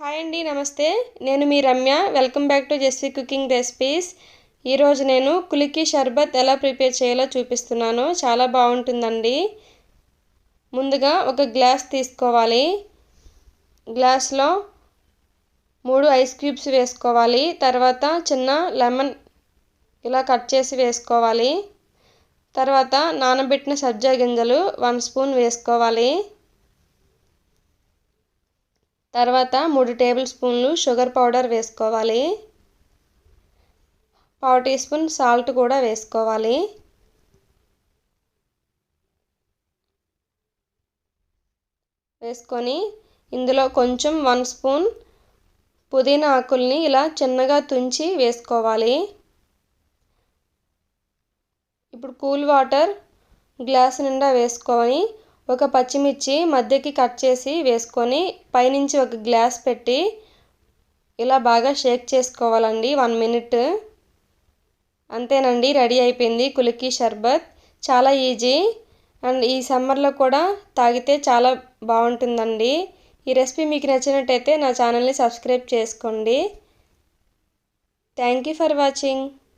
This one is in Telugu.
హాయ్ అండి నమస్తే. నేను మీ Ramya. Welcome back to Jessie cooking recipes ఈరోజు నేను కులికి షర్బత్ ఎలా ప్రిపేర్ చేయాలో చూపిస్తున్నాను. చాలా బాగుంటుందండి. ముందుగా ఒక గ్లాస్ తీసుకోవాలి. గ్లాస్లో మూడు ఐస్ క్యూబ్స్ వేసుకోవాలి. తర్వాత చిన్న లెమన్ ఇలా కట్ చేసి వేసుకోవాలి. తర్వాత నానబెట్టిన సబ్జా గింజలు వన్ స్పూన్ వేసుకోవాలి. తర్వాత మూడు టేబుల్ స్పూన్లు షుగర్ పౌడర్ వేసుకోవాలి. పావు టీ స్పూన్ సాల్ట్ కూడా వేసుకోవాలి. వేసుకొని ఇందులో కొంచెం వన్ స్పూన్ పుదీనా ఆకుల్ని ఇలా చిన్నగా తుంచి వేసుకోవాలి. ఇప్పుడు కూల్ వాటర్ గ్లాస్ నిండా వేసుకొని ఒక పచ్చిమిర్చి మధ్యకి కట్ చేసి వేసుకొని పైనుంచి ఒక గ్లాస్ పెట్టి ఇలా బాగా షేక్ చేసుకోవాలండి. One minute. అంతేనండి రెడీ అయిపోయింది కులికి షర్బత్. చాలా ఈజీ. అండ్ ఈ సమ్మర్లో కూడా తాగితే చాలా బాగుంటుందండి. ఈ రెసిపీ మీకు నచ్చినట్టయితే నా ఛానల్ని సబ్స్క్రైబ్ చేసుకోండి. Thank you for watching.